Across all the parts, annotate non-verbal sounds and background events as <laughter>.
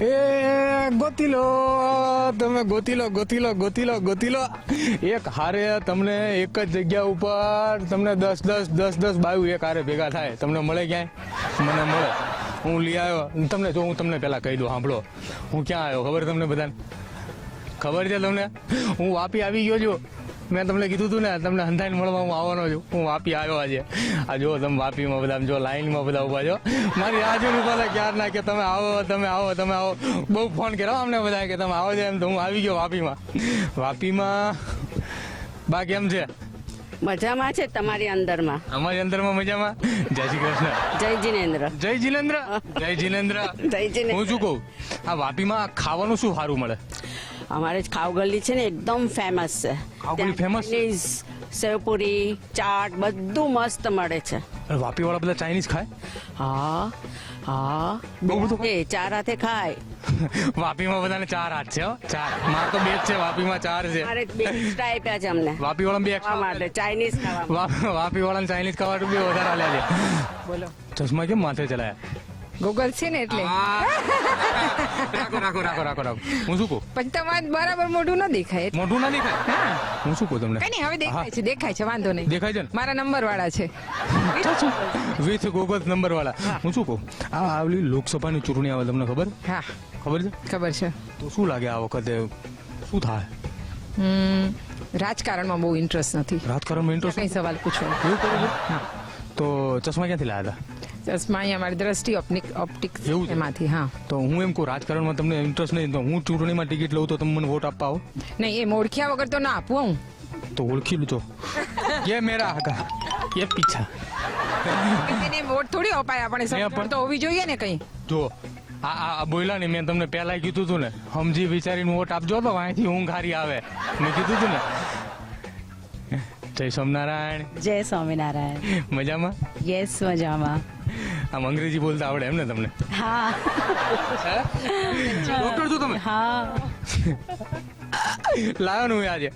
એ ગોતી લો તમે ગોતી લો ગોતી લો ગોતી લો ગોતી લો એક હારે તમને એક જ જગ્યા ઉપર તમને દસ દસ દસ દસ બાયુ એક હારે ભેગા થાય. તમને મળે ક્યાંય? મને મળે. હું લઈ આવ્યો. તમને જો હું તમને પહેલાં કહી દઉં, સાંભળો. હું ક્યાં આવ્યો? ખબર તમને બધાને? ખબર છે તમને? હું વાપી આવી ગયો છું. મેં તમને કીધું હતું ને તમને હંધાઈને મળવા હું આવવાનો છું. હું વાપી આવ્યો આજે. આ જો તમે વાપીમાં બધા જો લાઈનમાં બધા ઊભા છો. મારી આજુ ઊભા ક્યાર ના કે તમે આવો તમે આવો તમે આવો. બહુ ફોન કર્યો અમને બધા કે તમે આવો છો એમ તો હું આવી ગયો વાપીમાં. વાપીમાં બા કેમ છે? મજામાં છે તમારી અંદરમાં? અમારી અંદરમાં મજામાં? જય શ્રી કૃષ્ણ. જય જીનેન્દ્ર. જય જીલેન્દ્ર જય જીલેન્દ્ર જય જીનેન્દ્ર. હું શું કહું? આ વાપીમાં ખાવાનું શું સારું મળે? અમારે ખાવગલી છે ને એકદમ ફેમસ છે. ખાવગલી ત્યાં famous? ચાઇનીઝ, સેવપુરી ચાટ બધું મસ્ત મળે છે. અને વાપીવાળા બધા ચાઇનીઝ ખાય? હા હા. બહુ બધું એ ચાર હાથે ખાય. <laughs> વાપીમાં બધાને ચાર હાથ છે હો ચાર. માર તો બે જ છે વાપીમાં ચાર છે. મારે બે એક્સ્ટ્રા આપ્યા છે અમને. વાપી વાળા બે ખાવા માટે ચાઇનીઝ ખાવા વાપી વાળા ચાઇનીઝ ખાવાનું બે વધારે આલ્યા છે. બોલો. ચશ્મા કેમ માથે ચલાયા ગૂગલ છે ને એટલે. રાખો રાખો રાખો રાખો રાખો. હું શું કહું? પણ તમારે બરાબર મોઢું ન દેખાય મોઢું ના દેખાય? હું. શું કહું તમને? કઈ હવે દેખાય છે દેખાય છે વાંધો નહીં. દેખાય છે મારા નંબર વાળા છે વિથ ગોગલ નંબર વાળા હું શું કહું? આ આવલી લોકસભાની ચૂંટણી આવે તમને ખબર? હા. ખબર છે? ખબર છે. તો શું લાગે આ વખતે? શું થાય? રાજકારણમાં બહુ ઇન્ટરેસ્ટ નથી. રાજકારણમાં ઇન્ટરેસ્ટ કઈ સવાલ પૂછો. તો ચશ્મા ક્યાંથી લાયા હતા? ચશ્મા અહીં અમારી દ્રષ્ટિ ઓપ્ટિક ઓપ્ટિક્સ એવું છે? એમાંથી હા. તો હું એમ કહું રાજકારણમાં તમને ઇન્ટરેસ્ટ નહીં તો હું ચૂંટણીમાં ટિકિટ લઉં તો તમે વોટ આપવા આવો. એમ ઓળખ્યા વગર તો ના આપું હું. તો ઓળખી લેજો યે <laughs> મેરા આગા યે પીછા. પણ વોટ થોડી અપાય આપણે મેં તો હોવી જોઈએ ને કઈ. જો આ આ- આ બોલ્યા મેં તમને પહેલા કીધું હતું ને સમજી વિચારીને વોટ આપજો તો અહીંથી ઊંઘ હારી આવે. મેં કીધું તું ને. જય સ્વામિનારાયણ. જય સ્વામિનારાયણ. મજામાં? યસ મજામાં. આમ અંગ્રેજી બોલતા આવડે એમ ને તમને? હા. ડોક્ટર છો તમે. હા. લાવ્યો હું આજે.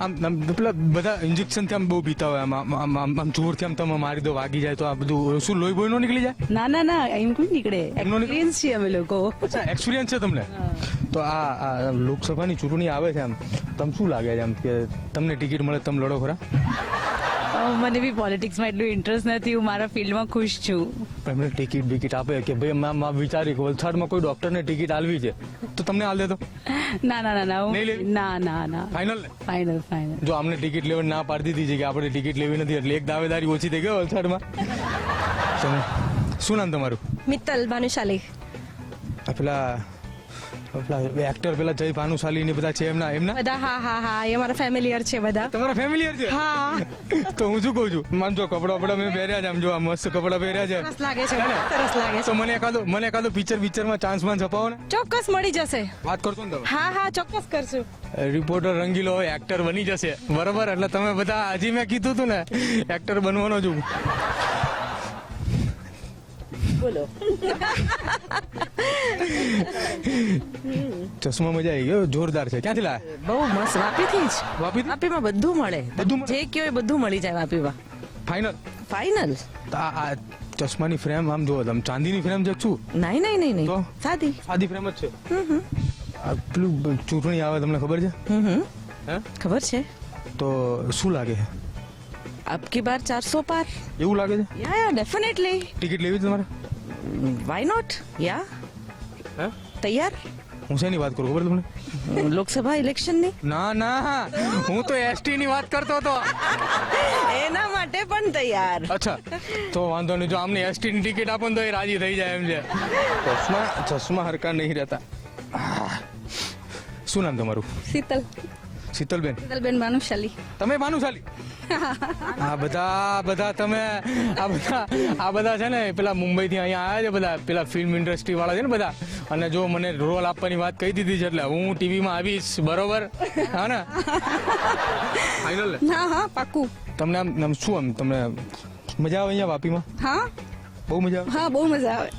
આમ પેલા બધા ઇન્જેક્શનથી આમ બહુ પીતા હોય આમ આમ- આમ જોરથી આમ તમે મારી દો વાગી જાય તો આ બધું શું લોહી બોહી નો નીકળી જાય? ના ના ના એમ કોઈ નીકળે? એક્સપિરિયન્સ છે અમે લોકો. અચ્છા એક્સપિરિયન્સ છે તમને? તો આ આ લોકસભાની ચૂંટણી આવે છે આમ. તમને શું લાગે છે આમ કે તમને ટિકિટ મળે તમે લડો ખરા? મને બી પોલિટિક્સમાં એટલું ઇન્ટરેસ્ટ નથી હું મારા ફિલ્ડમાં ખુશ છું. પણ એમને ટિકિટ બિકિટ આપે કે ભાઈ મેમ આ વિચારી કે વલસાડમાં કોઈ ડોક્ટરને ટિકિટ આલવી છે તો તમને આલ દેતો? ના ના ના ના હું-? ના ના ના. ફાઇનલ ફાઇનલ ફાઇનલ જો અમને ટિકિટ લેવાની ના પાડી દીધી છે કે આપણે ટિકિટ લેવી નથી એટલે એક દાવેદારી ઓછી થઈ ગઈ વલસાડમાં. <laughs> શું નામ તમારું? મિત્તલ ભાનુશાલી. પેલા એક્ટર પેલા જય ભાનુશાલી ને બધા છે એમના એમના? બધા હા હા હા એ મારા ફેમિલિયર છે બધા. તમારા ફેમિલિયર છે? હા. <laughs> તો હું શું કહું છું? માનજો કપડા બપડા મેં પહેર્યા છે આમ જો આ મસ્ત કપડા પહેર્યા છે. સરસ લાગે છે સરસ લાગે તો મને એકાદો મને એકાદો પિક્ચર પિક્ચરમાં ચાન્સમાં છપાવો ને? ચોક્કસ મળી જશે. વાત કરશો ને તમે? હા હા ચોક્કસ કરશું. રિપોર્ટર રંગીલો એક્ટર બની જશે. બરોબર? એટલે તમે બધા હજી મેં કીધું હતું ને એક્ટર બનવાનો છું બોલો. ચશ્મા મજા આવી ગયો જોરદાર છે. ક્યાંથી લાયા? બહુ મસ્ત વાપીથી જ. વાપી વાપીમાં બધું મળે. બધું મળે? જે કયો એ બધું મળી જાય વાપીમાં. ફાઇનલ ફાઇનલ આ ચશ્માની ફ્રેમ આમ જો તમે ચાંદીની ફ્રેમ છે. શું નહીં નહીં નહીં. તો? નહીં સાદી. સાદી ફ્રેમ જ છે. આ પેલું ચૂંટણી આવે તમને ખબર છે? હમ હમ. હે? ખબર છે. તો શું લાગે? અબકી બાર ચારસો પાર. એવું લાગે છે? યા યા ડેફિનેટલી ટિકિટ લેવી છે તમારે? વાય નોટ યા હે તૈયાર હું શેની વાત કરું ખબર તમને? લોકસભા ઇલેક્શનની? ના ના. હું તો એસટી ની વાત કરતો હતો. એના માટે પણ તૈયાર. અચ્છા. તો વાંધો નહીં. જો આમને એસટી ની ટિકિટ આપો તો એ રાજી થઈ જાય એમ છે. ચશ્મા ચશ્મા હરકા નહીં રહેતા. શું નામ તમારું? શીતલ. શીતલબેન. શીતલબેન ભાનુશાલી તમે ભાનુશાલી <laughs> આ બધા બધા તમે આ બધા આ બધા છે ને પેલા મુંબઈ થી અહીંયા આવ્યા છે બધા પેલા ફિલ્મ ઇન્ડસ્ટ્રી વાળા છે ને બધા. અને જો મને રોલ આપવાની વાત કહી દીધી છે એટલે હું ટીવીમાં આવીશ બરોબર? હા ને? ફાઇનલ હા હા પાકું તમને આમ શું આમ તમને મજા આવે અહીંયા વાપીમાં? હા? બહુ મજા આવે? હા બહુ મજા આવે.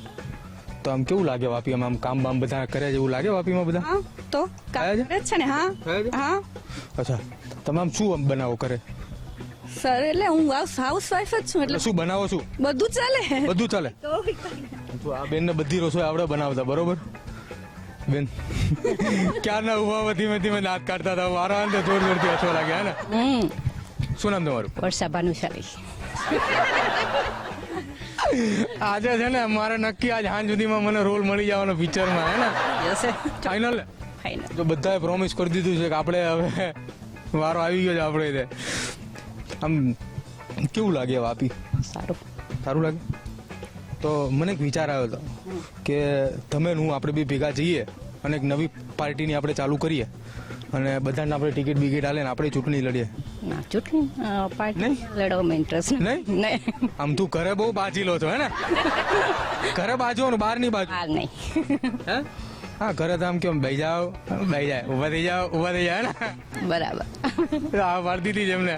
તો આમ કેવું લાગે વાપીમાં આમ કામ બામ બધા કરે છે એવું લાગે વાપીમાં બધા? તો? કામ કરે છે ને હા. હા. અચ્છા તમે આમ શું આમ બનાવો કરે? સર એટલે હું હાઉસ વાઇફ જ છું એટલે શું બનાવો છું બધું ચાલે. બધું ચાલે? તો આ આ બેનને બધી રસોઈ આવડે બનાવતા બરોબર? બેન ક્યારના ઊભા ધીમે ધીમે દાંત કાઢતા હતા? મારા અંતે જોર જોરથી હસવા લાગ્યા હે ને? શું નામ તમારું? વર્ષા ભાનુશાલી. આજે છે ને મારે નક્કી આજ સાંજ સુધીમાં મને રોલ મળી જવાનો પિક્ચરમાં હે ને? ફાઇનલ ફાઇનલ જો બધાએ પ્રોમિસ કરી દીધું છે કે આપણે હવે વારો આવી ગયો છે આપણે તે. આમ કેવું લાગે વાપી સારું. સારું લાગે? તો મને એક વિચાર આવ્યો હતો કે તમે હું આપણે બી ભેગા જઈએ અને એક નવી પાર્ટીની આપણે ચાલુ કરીએ. અને બધાને આપણે ટિકિટ બિકિટ આલે ને આપણે ચૂંટણી લડીએ. ના ચૂંટણી પાર્ટી નહીં? લડવામાં ઇન્ટરેસ્ટ નહીં? <laughs> નહીં. આમ તું ઘરે બહુ બાજી લો છો હે ને? ઘરે બાજુ બહારની બાજુ. હાલ નહીં. <laughs> હે? હા ઘરે તો આમ કેમ બેહી જાઓ? બેહી જાય ઊભા થઈ જાઓ ઊભા થઈ જાય ને? બરાબર. <laughs> આ વાર દીધી જ એમને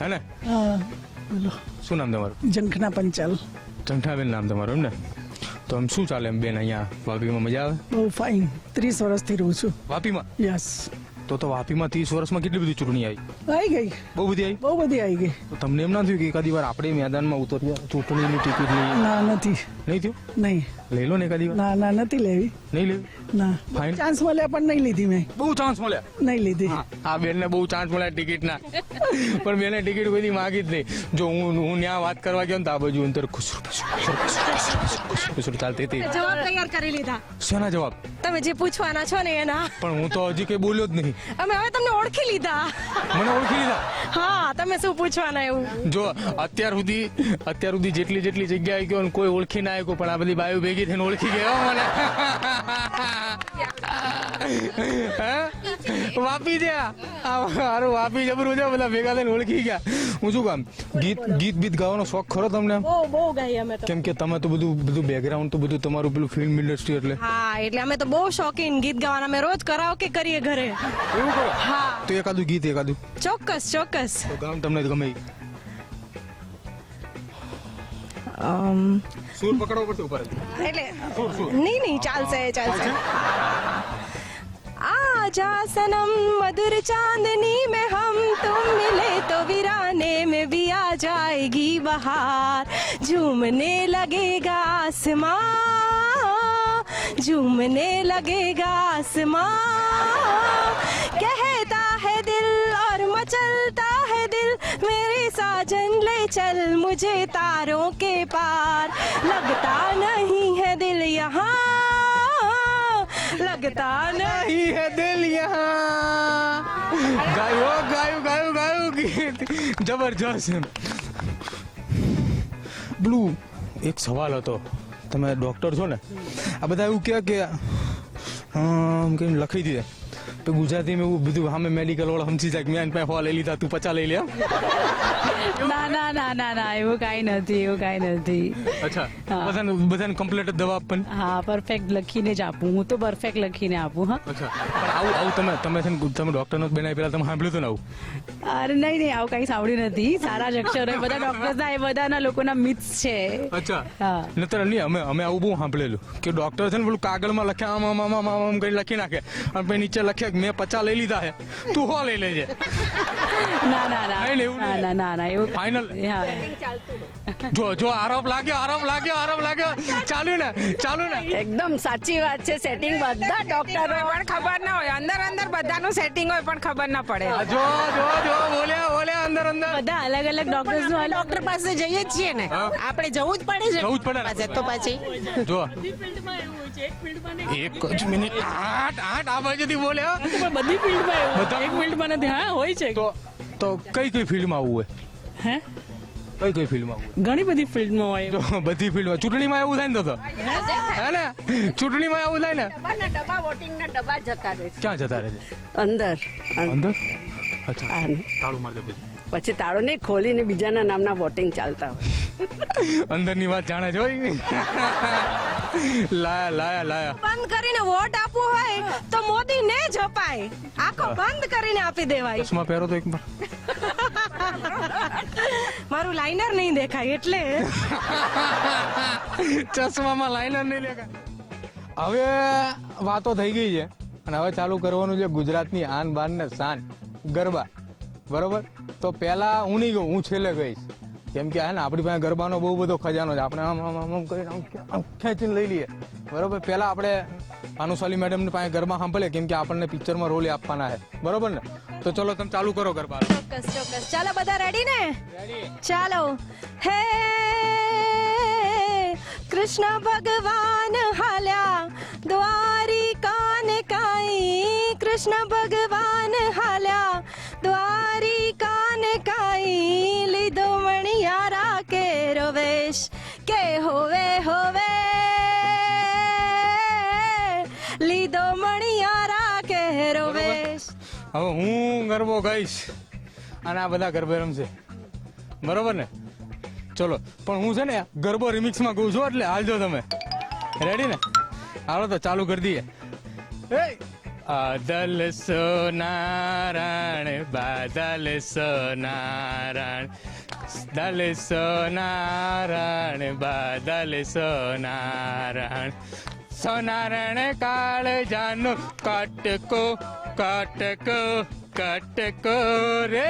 હે ને? હા શું નામ તમારું? જંખના પંચાલ. ચંઠાબેન નામ તમારું એમ ને તો આમ શું ચાલે એમ બેન અહીંયા? વાપીમાં મજા આવે? બહુ ફાઇન ત્રીસ વર્ષથી રહું છું. વાપીમાં? યસ તો તો વાપીમાં ત્રીસ વર્ષમાં કેટલી બધી ચૂંટણી આવી? આવી ગઈ. બહુ બધી આવી? બહુ બધી આવી ગઈ. તો તમને એમ ના થયું કે એકાદી વાર આપણે મેદાનમાં ઉતર્યા ચૂંટણીની ટિકિટ ના નથી. નહીં થયું? નહીં. લઈ લો ને એકાદી વાર. ના ના નથી લેવી. નહીં લેવી ના. Fine. ચાન્સ મળ્યા પણ નહીં લીધી મેં. બહુ ચાન્સ મળ્યા. નહીં લીધી. આ બેનને બહુ ચાન્સ મળ્યા ટિકિટના પણ બેને ટિકિટ કોઈ દી માગી જ નહીં. જો હું હું ત્યાં વાત કરવા ગયો ને તો આ બાજુ અંતર ખુસરું ખુસરું ખુસરું ખુસરું ખુસરું ખુસરું ચાલતી હતી. જવાબ તૈયાર કરી લીધા. શેના જવાબ? તમે જે પૂછવાના છો ને એના. પણ હું તો હજી કઈ બોલ્યો જ નહીં. અમે હવે તમને ઓળખી લીધા. મને ઓળખી લીધા? હા તમે શું પૂછવાના એવું? જો અત્યાર સુધી અત્યાર સુધી જેટલી જેટલી જગ્યાએ ગયો ને કોઈ ઓળખી ના આવ્યો પણ આ બધી બાયો ભેગી થઈને ઓળખી ગયો મને. વાપી જ્યાં વાપી જબરું છે બધા ભેગા થઈને ઓળખી ગયા. હું શું કામ? ગીત ગીત બીત ગાવાનો શોખ ખરો તમને? બહુ ગાઈએ અમે કેમ કે તમે તો બધું બધું બેકગ્રાઉન્ડ તો બધું તમારું પેલું ફિલ્મ ઇન્ડસ્ટ્રી એટલે. હા એટલે અમે તો બહુ શોખીન ગીત ગાવાના. અમે રોજ કરાઓકે કરીએ ઘરે? એવું કરો? હા. તો એકાદું ગીત એકાદું. ચોક્કસ ચોક્કસ. તો ગામ તમને ગમે ઈ. સૂર પકડવો પડશે ઉપર એટલે નહીં નહીં ચાલશે ચાલશે आजा सनम मधुर चांदनी में हम तुम मिले तो वीराने में भी आ जाएगी बहार झूमने लगेगा आसमां झूमने लगेगा आसमां कहता है दिल और मचलता है दिल मेरे साजन ले चल मुझे तारों के पार लगता नहीं है दिल यहाँ लगता नहीं नहीं है दिल यहाँ ગાયું ગાયું ગાયું ગાયું ગીત જબરજસ્ત એમ બ્લુ એક સવાલ હતો તમે ડોક્ટર છો ને આ બધા એવું કહે કે આમ કઈ લખી દીધે તો ગુજરાતીમાં એવું બધું સામે મેડિકલ વાળા સમજી જાય મેં હવા લઈ લીધા, તું પચા લઈ લે એમ? ના ના ના ના ના એવું કાંઈ નથી એવું કાંઈ નથી. અચ્છા બધાને બધાને કમ્પ્લીટ દવા આપવાની? હા પરફેક્ટ લખીને જ આપું. હું તો પરફેક્ટ લખીને આપું હા. અચ્છા પણ આવું આવું તમે તમે છે ને તમે ડોક્ટરનો જ બનાવી પેલા તમે સાંભળ્યું હતું ને આવું? અરે નહીં નહીં આવું કાંઈ સાંભળ્યું નથી. સારા જ અક્ષરો બધા બધા ડોક્ટર્સના એ બધાના લોકોના મિથ્સ છે. અચ્છા. હા. નતર નહીં અમે અમે આવું બહુ સાંભળેલું. કે ડોક્ટર છે ને પેલું કાગળમાં લખે આમ આમ આમ આમ આમ કરી લખી નાખે. અને પછી નીચે લખે મેં પચા લઈ લીધા છે. તું હો લઈ લેજે. ના ના ના. ના ના ના ના એવું Final. જો જો આરોપ લાગ્યો આરોપ લાગ્યો આરોપ લાગ્યો. ચાલુ ને ચાલુ ને. એકદમ સાચી વાત છે સેટિંગ બધા ડોક્ટરો પણ ખબર ના હોય. અંદર અંદર બધાનું સેટિંગ હોય પણ ખબર ના પડે. જો જો જો બોલ્યા બોલ્યા અંદર અંદર. બધા અલગ અલગ ડોક્ટર્સનું ડોક્ટર પાસે જઈએ જ છીએ ને. આપણે જવું જ પડે છે. જવું જ પડે પાસે તો પછી. જો. એક જ મિનિટ. આઠ આઠ આ બાજુથી બોલ્યા બધી ફિલ્ડમાં બધા એક ફિલ્ડમાં નથી. હા હોય છે. તો તો કઈ કઈ ફિલ્ડમાં આવવું હોય? હે? કઈ કઈ ફિલ્ડમાં ઘણી બધી ફિલ્ડમાં હોય. જો બધી ફિલ્ડમાં ચૂંટણીમાં એવું થાય ને તો તો? હે ને? ચૂંટણીમાં એવું થાય ને? ડબ્બા વોટિંગ ના ડબ્બા જતા રહે છે. ક્યાં જતા રહે છે? અંદર. અંદર? અચ્છા. તાળું મારી દે પછી. તાળો નહીં ખોલીને બીજાના નામના વોટિંગ ચાલતા હોય. <laughs> અંદરની વાત જાણે જોઈ. લાયા લાયા લાયા. બંધ કરીને વોટ આપવું હોય તો મોદી ને જ અપાય. આખો બંધ કરીને આપી દેવાય. ચશ્મા પહેરો તો એકવાર મારું લાઇનર નહીં દેખાય એટલે ચશ્મામાં લાઇનર નહીં દેખાય. હવે વાતો થઈ ગઈ છે. અને હવે ચાલુ કરવાનું છે ગુજરાતની આન બાન ને શાન. ગરબા. બરોબર? તો પહેલા હું નહીં ગઉં હું છેલ્લે ગઈશ કેમ કે હે ને આપણી પાસે ગરબાનો બહુ બધો ખજાનો છે. આપણે આમ આમ આમ કરીને આમ ખેંચીને લઈ લઈએ. બરોબર? પહેલા આપણે ભાનુશાલી મેડમની પાસે ગરબા સાંભળીએ કેમ કે આપણને પિક્ચરમાં રોલ આપવાના છે. બરોબર ને? તો ચલો તમે ચાલુ કરો ગરબા. ચોક્કસ ચોક્કસ. ચાલો બધા રેડી ને? ચાલો. હે કૃષ્ણ ભગવાન હાલ્યા દ્વારિકાને કાઈ કૃષ્ણ ભગવાન કાઈ લીધો મણિયારા કે રવેશ? કે હોવે હોવે? લીધો મણિયારા કે રવેશ? હવે હું ગરબો ગાઈશ અને આ બધા ગરબે રમશે. બરોબર ને? ચલો પણ હું છે ને ગરબો રિમિક્સમાં ગઉં છું એટલે હાલજો તમે. રેડી ને? હાલો તો ચાલુ કરી દઈએ. એ આદલ સોનારાયણ બાદલ સોનારાયણ દલ સોનારાયણ બાદલ સોનારાયણ સોનારણ કાળ જાનું કટકો કટકો કટકો રે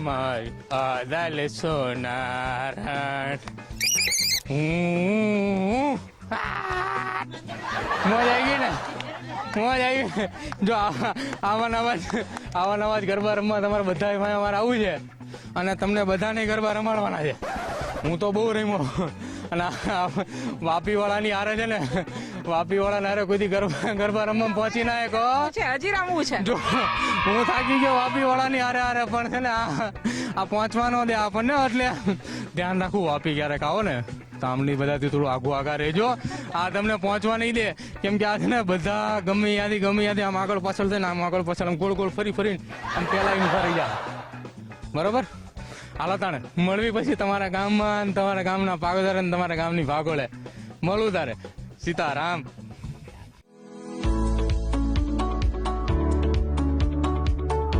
મારી આદલ સોનારાયણ હું મજા આવી ગઈ ને મોજ આવી. જો આવા નવા આવા નવા જ ગરબા રમવા તમારે બધા અમારે આવવું છે. અને તમને બધાને ગરબા રમાડવાના છે. હું તો બહુ રમ્યો. અને વાપીવાળાની હારે છે ને વાપીવાળાને વાળા હારે કોઈ ગરબા ગરબા રમવા પહોંચી ના એક છે હજી રમવું છે. જો હું થાકી ગયો વાપીવાળાની હારે હારે પણ છે ને આ આ પહોંચવાનો દે આપણને એટલે ધ્યાન રાખવું વાપી ક્યારેક આવો ને. તામની બધાથી થોડું આગું આગા રહેજો. આ તમને પહોંચવા નહીં દે. કેમ કે છે ને બધા ગમે ત્યાંથી ગમે ત્યાંથી આમ આગળ પાછળ થઈને, આમ આગળ પાછળ, આમ ગોળ ગોળ ફરી ફરીને આમ પહેલા ઊભા રહી જાય બરોબર? હાલો તાણે, મળવી પછી તમારા ગામમાં તમારા ગામના પાગોદર અને તમારા ગામની ભાગોળે. મળવું તારે. સીતારામ.